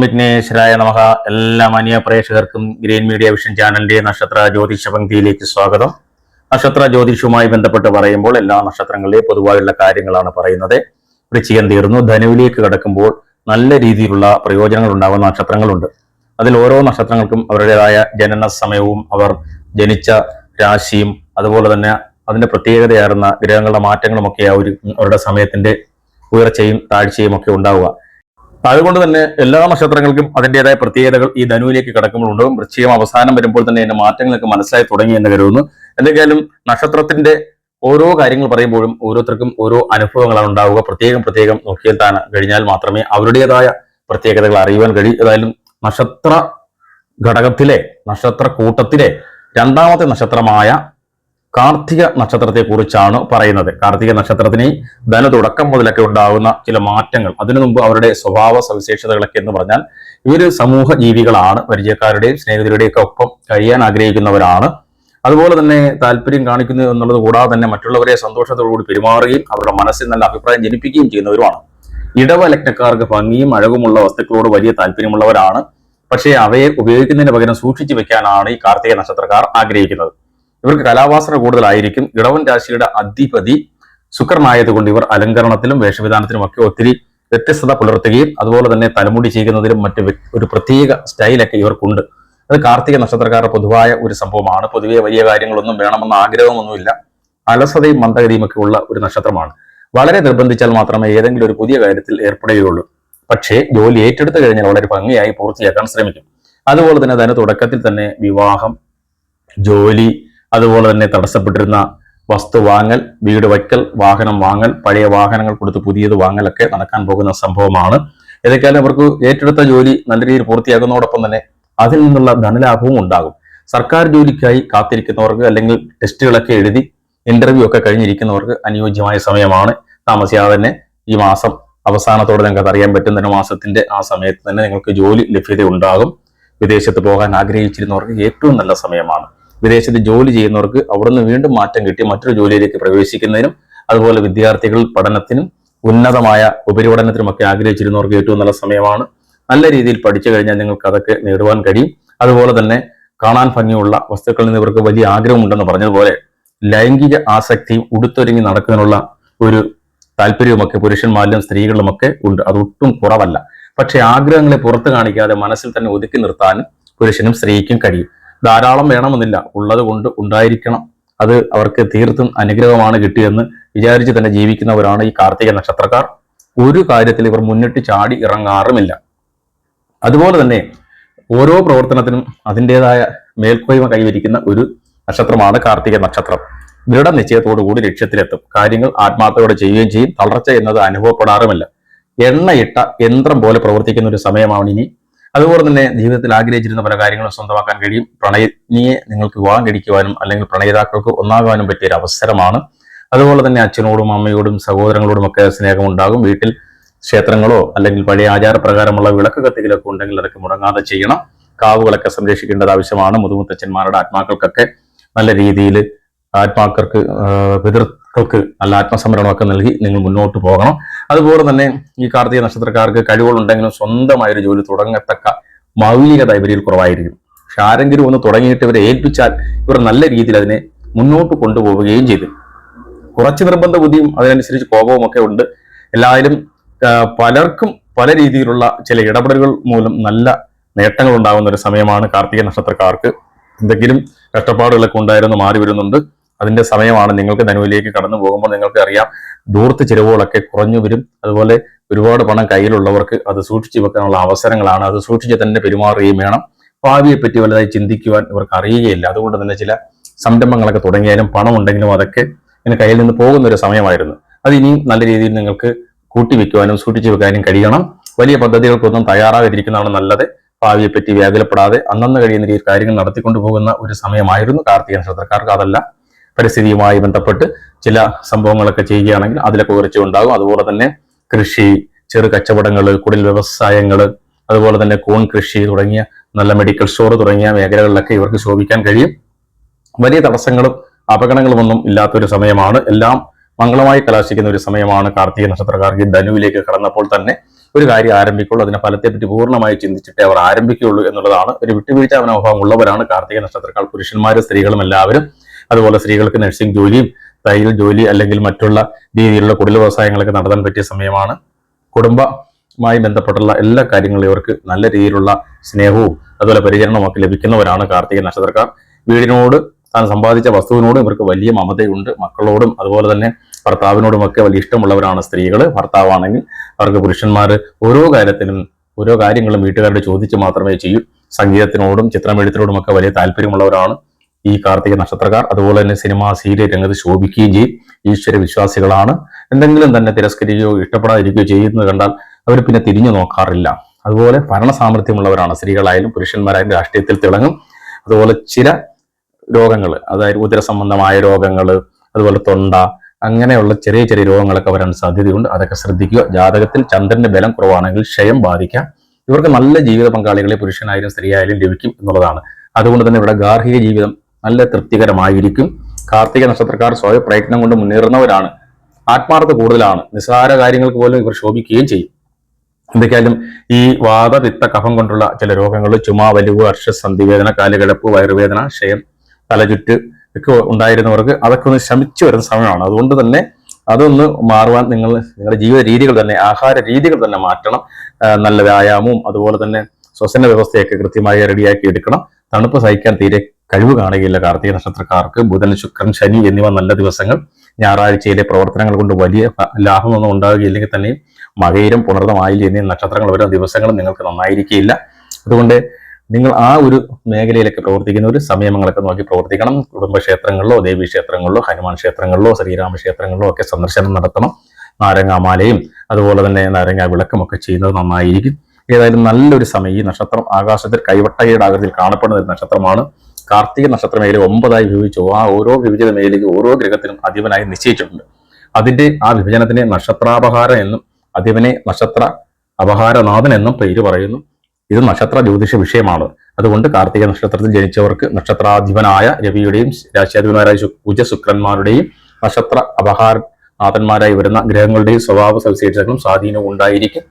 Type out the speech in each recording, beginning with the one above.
വിഘ്നേശ്വരായ നമഹ എല്ലാ മാന്യ പ്രേക്ഷകർക്കും ഗ്രീൻ മീഡിയ വിഷൻ ചാനലിന്റെ നക്ഷത്ര ജ്യോതിഷ പങ്ക്തിയിലേക്ക് സ്വാഗതം. നക്ഷത്ര ജ്യോതിഷവുമായി ബന്ധപ്പെട്ട് പറയുമ്പോൾ എല്ലാ നക്ഷത്രങ്ങളിലെയും പൊതുവായുള്ള കാര്യങ്ങളാണ് പറയുന്നത്. വൃശ്ചികം തീർന്നു. ധനുവിലേക്ക് കടക്കുമ്പോൾ നല്ല രീതിയിലുള്ള പ്രയോജനങ്ങൾ ഉണ്ടാകുന്ന നക്ഷത്രങ്ങളുണ്ട്. അതിൽ ഓരോ നക്ഷത്രങ്ങൾക്കും അവരുടേതായ ജനന സമയവും അവർ ജനിച്ച രാശിയും അതുപോലെ തന്നെ അതിന്റെ പ്രത്യേകതയാർന്ന ഗ്രഹങ്ങളുടെ മാറ്റങ്ങളും ഒക്കെ ആ ഒരു അവരുടെ സമയത്തിന്റെ ഉയർച്ചയും താഴ്ചയും ഒക്കെ ഉണ്ടാവുക. അതുകൊണ്ട് തന്നെ എല്ലാ നക്ഷത്രങ്ങൾക്കും അതിന്റെതായ പ്രത്യേകതകൾ ഈ ധനുവിലേക്ക് കിടക്കുമ്പോൾ ഉണ്ടാകും വൃശ്ചികം അവസാനം വരുമ്പോൾ തന്നെ അതിന്റെ മാറ്റങ്ങളൊക്കെ മനസ്സിലായി തുടങ്ങി എന്ന് കരുതുന്നു. എന്തൊക്കെയാലും നക്ഷത്രത്തിന്റെ ഓരോ കാര്യങ്ങൾ പറയുമ്പോഴും ഓരോരുത്തർക്കും ഓരോ അനുഭവങ്ങളാണ് ഉണ്ടാവുക. പ്രത്യേകം പ്രത്യേകം നോക്കിയാൽ താൻ കഴിഞ്ഞാൽ മാത്രമേ അവരുടേതായ പ്രത്യേകതകൾ അറിയുവാൻ കഴിയൂ. ഏതായാലും നക്ഷത്ര ഘടകത്തിലെ നക്ഷത്ര കൂട്ടത്തിലെ രണ്ടാമത്തെ നക്ഷത്രമായ കാർത്തിക നക്ഷത്രത്തെക്കുറിച്ചാണ് പറയുന്നത്. കാർത്തിക നക്ഷത്രത്തിന് ധന തുടക്കം മുതലൊക്കെ ഉണ്ടാകുന്ന ചില മാറ്റങ്ങൾ അതിനു മുമ്പ് അവരുടെ സ്വഭാവ സവിശേഷതകളൊക്കെ എന്ന് പറഞ്ഞാൽ ഇവർ സമൂഹ ജീവികളാണ് പരിചയക്കാരുടെയും സ്നേഹിതരുടെയും ഒക്കെ ഒപ്പം കഴിയാൻ ആഗ്രഹിക്കുന്നവരാണ്. അതുപോലെ തന്നെ താല്പര്യം കാണിക്കുന്നു എന്നുള്ളത് കൂടാതെ തന്നെ മറ്റുള്ളവരെ സന്തോഷത്തോടുകൂടി പെരുമാറുകയും അവരുടെ മനസ്സിൽ നല്ല അഭിപ്രായം ജനിപ്പിക്കുകയും ചെയ്യുന്നവരുമാണ്. ഇടവ ഇടവലഗ്നക്കാർക്ക് ഭംഗിയും അഴകുമുള്ള വസ്തുക്കളോട് വലിയ താല്പര്യമുള്ളവരാണ്. പക്ഷേ അവയെ ഉപയോഗിക്കുന്നതിന് പകരം സൂക്ഷിച്ചു വെക്കാനാണ് ഈ കാർത്തിക നക്ഷത്രക്കാർ ആഗ്രഹിക്കുന്നത്. ഇവർക്ക് കലാവാസന കൂടുതലായിരിക്കും. ഇടവൻ രാശിയുടെ അധിപതി ശുക്രനായതുകൊണ്ട് ഇവർ അലങ്കരണത്തിലും വേഷവിധാനത്തിലും ഒക്കെ ഒത്തിരി വ്യത്യസ്തത പുലർത്തുകയും അതുപോലെ തന്നെ തലമുടി ചെയ്യുന്നതിലും മറ്റ് ഒരു പ്രത്യേക സ്റ്റൈലൊക്കെ ഇവർക്കുണ്ട്. അത് കാർത്തിക നക്ഷത്രക്കാരുടെ പൊതുവായ ഒരു സംഭവമാണ്. പൊതുവെ വലിയ കാര്യങ്ങളൊന്നും വേണമെന്ന ആഗ്രഹമൊന്നുമില്ല. അലസതയും മന്ദഗതിയും ഒക്കെ ഉള്ള ഒരു നക്ഷത്രമാണ്. വളരെ നിർബന്ധിച്ചാൽ മാത്രമേ ഏതെങ്കിലും ഒരു പുതിയ കാര്യത്തിൽ ഏർപ്പെടുകയുള്ളൂ. പക്ഷേ ജോലി ഏറ്റെടുത്തു കഴിഞ്ഞാൽ വളരെ ഭംഗിയായി പൂർത്തിയാക്കാൻ ശ്രമിക്കും. അതുപോലെ തന്നെ അതിന് തുടക്കത്തിൽ തന്നെ വിവാഹം ജോലി അതുപോലെ തന്നെ തടസ്സപ്പെട്ടിരുന്ന വസ്തു വാങ്ങൽ വീട് വയ്ക്കൽ വാഹനം വാങ്ങൽ പഴയ വാഹനങ്ങൾ കൊടുത്ത് പുതിയത് വാങ്ങലൊക്കെ നടക്കാൻ പോകുന്ന സംഭവമാണ്. ഏതൊക്കെയാലും അവർക്ക് ഏറ്റെടുത്ത ജോലി നല്ല രീതിയിൽ പൂർത്തിയാകുന്നതോടൊപ്പം തന്നെ അതിൽ നിന്നുള്ള ധനലാഭവും ഉണ്ടാകും. സർക്കാർ ജോലിക്കായി കാത്തിരിക്കുന്നവർക്ക് അല്ലെങ്കിൽ ടെസ്റ്റുകളൊക്കെ എഴുതി ഇന്റർവ്യൂ ഒക്കെ കഴിഞ്ഞിരിക്കുന്നവർക്ക് അനുയോജ്യമായ സമയമാണ്. താമസിയാതെ തന്നെ ഈ മാസം അവസാനത്തോടെ നിങ്ങൾക്ക് അറിയാൻ പറ്റും തന്നെ മാസത്തിന്റെ ആ സമയത്ത് തന്നെ നിങ്ങൾക്ക് ജോലി ലഭ്യത ഉണ്ടാകും. വിദേശത്ത് പോകാൻ ആഗ്രഹിച്ചിരുന്നവർക്ക് ഏറ്റവും നല്ല സമയമാണ്. വിദേശത്ത് ജോലി ചെയ്യുന്നവർക്ക് അവിടെ നിന്ന് വീണ്ടും മാറ്റം കിട്ടി മറ്റൊരു ജോലിയിലേക്ക് പ്രവേശിക്കുന്നതിനും അതുപോലെ വിദ്യാർത്ഥികൾ പഠനത്തിനും ഉന്നതമായ ഉപരിപഠനത്തിനും ഒക്കെ ആഗ്രഹിച്ചിരുന്നവർക്ക് ഏറ്റവും നല്ല സമയമാണ്. നല്ല രീതിയിൽ പഠിച്ചു കഴിഞ്ഞാൽ നിങ്ങൾക്ക് അതൊക്കെ നേടുവാൻ കഴിയും. അതുപോലെ തന്നെ കാണാൻ ഭംഗിയുള്ള വസ്തുക്കളിൽ നിന്ന് ഇവർക്ക് വലിയ ആഗ്രഹമുണ്ടെന്ന് പറഞ്ഞതുപോലെ ലൈംഗിക ആസക്തിയും ഉടുത്തൊരുങ്ങി നടക്കുന്നതിനുള്ള ഒരു താല്പര്യവുമൊക്കെ പുരുഷന്മാരിലും സ്ത്രീകളിലുമൊക്കെ ഉണ്ട്. അതൊട്ടും കുറവല്ല. പക്ഷെ ആഗ്രഹങ്ങളെ പുറത്തു കാണിക്കാതെ മനസ്സിൽ തന്നെ ഒതുക്കി നിർത്താനും പുരുഷനും സ്ത്രീക്കും കഴിയും. ധാരാളം വേണമെന്നില്ല. ഉള്ളത് കൊണ്ട് ഉണ്ടായിരിക്കണം. അത് അവർക്ക് തീർത്തും അനുഗ്രഹമാണ് കിട്ടിയെന്ന് വിചാരിച്ച് തന്നെ ജീവിക്കുന്നവരാണ് ഈ കാർത്തിക നക്ഷത്രക്കാർ. ഒരു കാര്യത്തിൽ ഇവർ മുന്നിട്ട് ചാടി ഇറങ്ങാറുമില്ല. അതുപോലെ തന്നെ ഓരോ പ്രവർത്തനത്തിനും അതിന്റെതായ മേൽക്കോയ്മ കൈവരിക്കുന്ന ഒരു നക്ഷത്രമാണ് കാർത്തിക നക്ഷത്രം. ദൃഢ കൂടി ലക്ഷ്യത്തിലെത്തും. കാര്യങ്ങൾ ആത്മാർത്ഥയോടെ ചെയ്യുകയും ചെയ്യും. തളർച്ച എന്നത് അനുഭവപ്പെടാറുമില്ല. എണ്ണയിട്ട യന്ത്രം പോലെ പ്രവർത്തിക്കുന്ന ഒരു സമയമാണ് ഇനി അതുപോലെ തന്നെ ജീവിതത്തിൽ ആഗ്രഹിച്ചിരുന്ന പല കാര്യങ്ങളും സ്വന്തമാക്കാൻ കഴിയും. പ്രണയിനിയെ നിങ്ങൾക്ക് വിവാഹം കഴിക്കുവാനും അല്ലെങ്കിൽ പ്രണയിതാക്കൾക്ക് ഒന്നാകാനും പറ്റിയ ഒരു അവസരമാണ്. അതുപോലെ തന്നെ അച്ഛനോടും അമ്മയോടും സഹോദരങ്ങളോടും ഒക്കെ സ്നേഹം ഉണ്ടാകും വീട്ടിൽ ക്ഷേത്രങ്ങളോ അല്ലെങ്കിൽ പഴയ ആചാരപ്രകാരമുള്ള വിളക്ക് കത്തികളൊക്കെ ഉണ്ടെങ്കിൽ അതൊക്കെ മുടങ്ങാതെ ചെയ്യണം. കാവുകളൊക്കെ സംരക്ഷിക്കേണ്ടത് ആവശ്യമാണ്. മുതുമുത്തച്ഛന്മാരുടെ ആത്മാക്കൾക്കൊക്കെ നല്ല രീതിയിൽ ആത്മാക്കൾക്ക് പിതൃക്കൾക്ക് നല്ല ആത്മസംവരണമൊക്കെ നൽകി നിങ്ങൾ മുന്നോട്ട് പോകണം. അതുപോലെ തന്നെ ഈ കാർത്തിക നക്ഷത്രക്കാർക്ക് കഴിവുകളുണ്ടെങ്കിലും സ്വന്തമായ ഒരു ജോലി തുടങ്ങത്തക്ക മൗലികത ഇവരിൽ കുറവായിരിക്കും. പക്ഷെ ആരെങ്കിലും ഒന്ന് തുടങ്ങിയിട്ട് ഇവരെ ഏൽപ്പിച്ചാൽ ഇവർ നല്ല രീതിയിൽ അതിനെ മുന്നോട്ട് കൊണ്ടുപോവുകയും ചെയ്തു. കുറച്ച് നിർബന്ധ ബുദ്ധിയും അതിനനുസരിച്ച് കോപവും ഒക്കെ ഉണ്ട്. എല്ലാവരും പലർക്കും പല രീതിയിലുള്ള ചില ഇടപെടലുകൾ മൂലം നല്ല നേട്ടങ്ങൾ ഉണ്ടാകുന്ന ഒരു സമയമാണ് കാർത്തിക നക്ഷത്രക്കാർക്ക്. എന്തെങ്കിലും കഷ്ടപ്പാടുകളൊക്കെ ഉണ്ടായിരുന്നു മാറി വരുന്നുണ്ട്. അതിന്റെ സമയമാണ് നിങ്ങൾക്ക് ധനുവിലേക്ക് കടന്നു പോകുമ്പോൾ നിങ്ങൾക്ക് അറിയാം ദൂർത്ത് ചിലവുകളൊക്കെ കുറഞ്ഞു വരും. അതുപോലെ ഒരുപാട് പണം കയ്യിലുള്ളവർക്ക് അത് സൂക്ഷിച്ചു വെക്കാനുള്ള അവസരങ്ങളാണ്. അത് സൂക്ഷിച്ച് തന്നെ പെരുമാറുകയും വേണം. ഭാവിയെ പറ്റി വലുതായി ചിന്തിക്കുവാൻ ഇവർക്ക് അറിയുകയില്ല. അതുകൊണ്ട് തന്നെ ചില സംരംഭങ്ങളൊക്കെ തുടങ്ങിയാലും പണം ഉണ്ടെങ്കിലും അതൊക്കെ ഇങ്ങനെ കയ്യിൽ നിന്ന് പോകുന്ന ഒരു സമയമായിരുന്നു. അത് ഇനിയും നല്ല രീതിയിൽ നിങ്ങൾക്ക് കൂട്ടിവെക്കുവാനും സൂക്ഷിച്ചു വെക്കാനും കഴിയണം. വലിയ പദ്ധതികൾക്കൊന്നും തയ്യാറാകാതിരിക്കുന്നതാണ് നല്ലത്. ഭാവിയെപ്പറ്റി വ്യാകുലപ്പെടാതെ അന്നന്ന് കഴിയുന്ന രീതിയിൽ കാര്യങ്ങൾ നടത്തിക്കൊണ്ടു പോകുന്ന ഒരു സമയമായിരുന്നു കാർത്തിക നക്ഷത്രക്കാർക്ക് അതല്ല പരിസ്ഥിതിയുമായി ബന്ധപ്പെട്ട് ചില സംഭവങ്ങളൊക്കെ ചെയ്യുകയാണെങ്കിൽ അതിലൊക്കെ ഉയർച്ച ഉണ്ടാകും. അതുപോലെ തന്നെ കൃഷി ചെറു കച്ചവടങ്ങൾ കുടിൽ വ്യവസായങ്ങൾ അതുപോലെ തന്നെ കോൺ കൃഷി തുടങ്ങിയ നല്ല മെഡിക്കൽ സ്റ്റോർ തുടങ്ങിയ മേഖലകളിലൊക്കെ ഇവർക്ക് ശോഭിക്കാൻ കഴിയും. വലിയ തടസ്സങ്ങളും അപകടങ്ങളും അപകടങ്ങളുമൊന്നും ഇല്ലാത്തൊരു സമയമാണ്. എല്ലാം മംഗളമായി കലാശിക്കുന്ന ഒരു സമയമാണ് കാർത്തിക നക്ഷത്രക്കാർക്ക് ധനുവിലേക്ക് കടന്നപ്പോൾ തന്നെ ഒരു കാര്യം ആരംഭിക്കുള്ളൂ. അതിനെ ഫലത്തെപ്പറ്റി പൂർണമായി ചിന്തിച്ചിട്ടേ അവർ ആരംഭിക്കുകയുള്ളൂ എന്നുള്ളതാണ്. ഒരു വിട്ടുവീഴ്ച മനോഭാവം ഉള്ളവരാണ് കാർത്തിക നക്ഷത്രക്കാർ. പുരുഷന്മാരും സ്ത്രീകളും എല്ലാവരും അതുപോലെ സ്ത്രീകൾക്ക് നഴ്സിംഗ് ജോലിയും തയ്യൽ ജോലി അല്ലെങ്കിൽ മറ്റുള്ള രീതിയിലുള്ള കുടിൽ വ്യവസായങ്ങളൊക്കെ നടത്താൻ പറ്റിയ സമയമാണ്. കുടുംബമായി ബന്ധപ്പെട്ടുള്ള എല്ലാ കാര്യങ്ങളും ഇവർക്ക് നല്ല രീതിയിലുള്ള സ്നേഹവും അതുപോലെ പരിചരണവും ഒക്കെ ലഭിക്കുന്നവരാണ് കാർത്തിക നക്ഷത്രക്കാർ. വീടിനോട് താൻ സമ്പാദിച്ച വസ്തുവിനോടും ഇവർക്ക് വലിയ മമതയുണ്ട്. മക്കളോടും അതുപോലെ തന്നെ ഭർത്താവിനോടുമൊക്കെ വലിയ ഇഷ്ടമുള്ളവരാണ് സ്ത്രീകൾ ഭർത്താവാണെങ്കിൽ അവർക്ക് പുരുഷന്മാർ ഓരോ കാര്യത്തിനും ഓരോ കാര്യങ്ങളും വീട്ടുകാരോട് ചോദിച്ച് മാത്രമേ ചെയ്യൂ. സംഗീതത്തിനോടും ചിത്രമെഴുത്തിനോടും ഒക്കെ വലിയ താല്പര്യമുള്ളവരാണ്. ഈ കാർത്തിക നക്ഷത്രക്കാർ അതുപോലെ തന്നെ സിനിമ സീരിയൽ രംഗത്ത് ശോഭിക്കുകയും ചെയ്യും. ഈശ്വര വിശ്വാസികളാണ്. എന്തെങ്കിലും തന്നെ തിരസ്കരിക്കുകയോ ഇഷ്ടപ്പെടാതിരിക്കുകയോ ചെയ്യുന്നത് കണ്ടാൽ അവർ പിന്നെ തിരിഞ്ഞു നോക്കാറില്ല. അതുപോലെ ഭരണ സാമർഥ്യമുള്ളവരാണ്. സ്ത്രീകളായാലും പുരുഷന്മാരായാലും രാഷ്ട്രീയത്തിൽ തിളങ്ങും. അതുപോലെ ചില രോഗങ്ങൾ അതായത് ഉദര സംബന്ധമായ രോഗങ്ങൾ അതുപോലെ തൊണ്ട അങ്ങനെയുള്ള ചെറിയ ചെറിയ രോഗങ്ങളൊക്കെ വരാൻ സാധ്യതയുണ്ട്. അതൊക്കെ ശ്രദ്ധിക്കുക. ജാതകത്തിൽ ചന്ദ്രന്റെ ബലം കുറവാണെങ്കിൽ ക്ഷയം ബാധിക്കാം. ഇവർക്ക് നല്ല ജീവിത പങ്കാളികളെ പുരുഷനായാലും സ്ത്രീയായാലും ലഭിക്കും എന്നുള്ളതാണ്. അതുകൊണ്ട് തന്നെ ഇവിടെ ഗാർഹിക ജീവിതം നല്ല തൃപ്തികരമായിരിക്കും. കാർത്തിക നക്ഷത്രക്കാർ സ്വയം പ്രയത്നം കൊണ്ട് മുന്നേറുന്നവരാണ്. ആത്മാർത്ഥ കൂടുതലാണ്. നിസ്സാര കാര്യങ്ങൾക്ക് പോലും ഇവർ ശോഭിക്കുകയും ചെയ്യും. എന്തൊക്കെയാലും ഈ വാദ പിത്ത കഫം കൊണ്ടുള്ള ചില രോഗങ്ങൾ ചുമ വലിവ് അർഷ സന്ധിവേദന കാലുകിടപ്പ് വയറുവേദന ക്ഷയം തലചുറ്റ് ഒക്കെ ഉണ്ടായിരുന്നവർക്ക് അതൊക്കെ ഒന്ന് ശമിച്ചു വരുന്ന സമയമാണ്. അതുകൊണ്ട് തന്നെ അതൊന്ന് മാറുവാൻ നിങ്ങൾ നിങ്ങളുടെ ജീവിത രീതികൾ തന്നെ ആഹാര രീതികൾ തന്നെ മാറ്റണം. നല്ല വ്യായാമവും അതുപോലെ തന്നെ ശ്വസന വ്യവസ്ഥയൊക്കെ കൃത്യമായി റെഡിയാക്കി എടുക്കണം. തണുപ്പ് സഹിക്കാൻ തീരെ കഴിവ് കാണുകയില്ല കാർത്തിക നക്ഷത്രക്കാർക്ക് ബുധൻ ശുക്രൻ ശനി എന്നിവ നല്ല ദിവസങ്ങൾ. ഞായറാഴ്ചയിലെ പ്രവർത്തനങ്ങൾ കൊണ്ട് വലിയ ലാഭമൊന്നും ഉണ്ടാവുകയില്ലെങ്കിൽ തന്നെയും മകയിലും പുണർന്നമായില്ല എന്നീ നക്ഷത്രങ്ങൾ ഓരോ ദിവസങ്ങളും നിങ്ങൾക്ക് നന്നായിരിക്കില്ല അതുകൊണ്ട് നിങ്ങൾ ആ ഒരു മേഖലയിലൊക്കെ പ്രവർത്തിക്കുന്ന ഒരു സംയമങ്ങളൊക്കെ നോക്കി പ്രവർത്തിക്കണം. കുടുംബക്ഷേത്രങ്ങളിലോ ദേവീ ക്ഷേത്രങ്ങളിലോ ഹനുമാൻ ക്ഷേത്രങ്ങളിലോ ശ്രീരാമ ക്ഷേത്രങ്ങളിലോ ഒക്കെ സന്ദർശനം നടത്തണം. നാരങ്ങാമാലയും അതുപോലെ തന്നെ നാരങ്ങാ വിളക്കും ഒക്കെ ചെയ്യുന്നത് നന്നായിരിക്കും. ഏതായാലും നല്ലൊരു സമയം. ഈ നക്ഷത്രം ആകാശത്തിൽ കൈവട്ടയുടെ ആകൃതിയിൽ കാണപ്പെടുന്ന ഒരു നക്ഷത്രമാണ്. കാർത്തിക നക്ഷത്ര മേഖല ഒമ്പതായി വിഭജിച്ചു. ആ ഓരോ വിഭജിത മേഖലയ്ക്ക് ഓരോ ഗ്രഹത്തിനും അധിപനായി നിശ്ചയിച്ചിട്ടുണ്ട്. അതിന്റെ ആ വിഭജനത്തിനെ നക്ഷത്രാപഹാരം എന്നും അധിപനെ നക്ഷത്ര അപഹാരനാഥൻ എന്നും പേര് പറയുന്നു. ഇത് നക്ഷത്ര ജ്യോതിഷ വിഷയമാണ്. അതുകൊണ്ട് കാർത്തിക നക്ഷത്രത്തിൽ ജനിച്ചവർക്ക് നക്ഷത്രാധിപനായ രവിയുടെയും രാശ്യാധിപനായ ശു- കുജ ശുക്രന്മാരുടെയും നക്ഷത്ര അപഹാരനാഥന്മാരായി വരുന്ന ഗ്രഹങ്ങളുടെയും സ്വഭാവ സവിശേഷതകളും സ്വാധീനവും ഉണ്ടായിരിക്കും.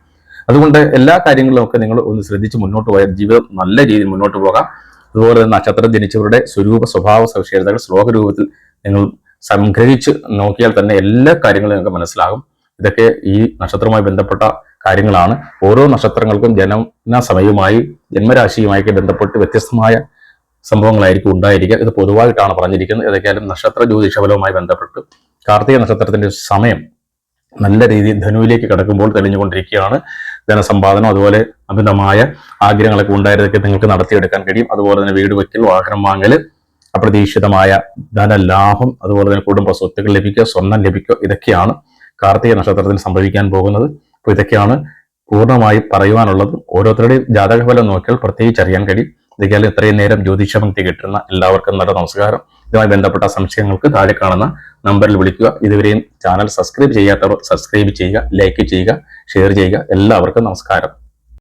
അതുകൊണ്ട് എല്ലാ കാര്യങ്ങളിലും ഒക്കെ നിങ്ങൾ ഒന്ന് ശ്രദ്ധിച്ച് മുന്നോട്ട് പോയാൽ ജീവിതം നല്ല രീതിയിൽ മുന്നോട്ട് പോകാം. അതുപോലെ തന്നെ നക്ഷത്രം ജനിച്ചവരുടെ സ്വരൂപ സ്വഭാവ സവിശേഷതകൾ ശ്ലോക രൂപത്തിൽ നിങ്ങൾ സംഗ്രഹിച്ച് നോക്കിയാൽ തന്നെ എല്ലാ കാര്യങ്ങളും നിങ്ങൾക്ക് മനസ്സിലാകും. ഇതൊക്കെ ഈ നക്ഷത്രവുമായി ബന്ധപ്പെട്ട കാര്യങ്ങളാണ്. ഓരോ നക്ഷത്രങ്ങൾക്കും ജനന സമയവുമായി ജന്മരാശിയുമായൊക്കെ ബന്ധപ്പെട്ട് വ്യത്യസ്തമായ സംഭവങ്ങളായിരിക്കും ഉണ്ടായിരിക്കുക. ഇത് പൊതുവായിട്ടാണ് പറഞ്ഞിരിക്കുന്നത്. ഏതൊക്കെയാലും നക്ഷത്ര ജ്യോതിഷഫലവുമായി ബന്ധപ്പെട്ട് കാർത്തിക നക്ഷത്രത്തിന്റെ സമയം നല്ല രീതിയിൽ ധനുവിലേക്ക് കടക്കുമ്പോൾ തെളിഞ്ഞുകൊണ്ടിരിക്കുകയാണ്. ധനസമ്പാദനം അതുപോലെ അമിതമായ ആഗ്രഹങ്ങളൊക്കെ ഉണ്ടായതൊക്കെ നിങ്ങൾക്ക് നടത്തിയെടുക്കാൻ കഴിയും. അതുപോലെ തന്നെ വീട് വയ്ക്കൽ വാഹനം വാങ്ങൽ അപ്രതീക്ഷിതമായ ധനലാഭം അതുപോലെ തന്നെ കുടുംബ സ്വത്തുക്കൾ ലഭിക്കുക സ്വർണം ലഭിക്കുക ഇതൊക്കെയാണ് കാർത്തിക നക്ഷത്രത്തിന് സംഭവിക്കാൻ പോകുന്നത്. അപ്പോൾ ഇതൊക്കെയാണ് പൂർണമായി പറയുവാനുള്ളത്. ഓരോരുത്തരുടെയും ജാതകഫലം നോക്കിയാൽ പ്രത്യേകിച്ച് അറിയാൻ കഴിയും. ഇതൊക്കെയാലും ഇത്രയും നേരം ജ്യോതിഷഭക്തി കിട്ടുന്ന എല്ലാവർക്കും നല്ല നമസ്കാരം. ഇതുമായി ബന്ധപ്പെട്ട സംശയങ്ങൾക്ക് താഴെ കാണുന്ന നമ്പറിൽ വിളിക്കുക. ഇതുവരെയും ചാനൽ സബ്സ്ക്രൈബ് ചെയ്യാത്തവർ സബ്സ്ക്രൈബ് ചെയ്യുക ലൈക്ക് ചെയ്യുക ഷെയർ ചെയ്യുക. എല്ലാവർക്കും നമസ്കാരം.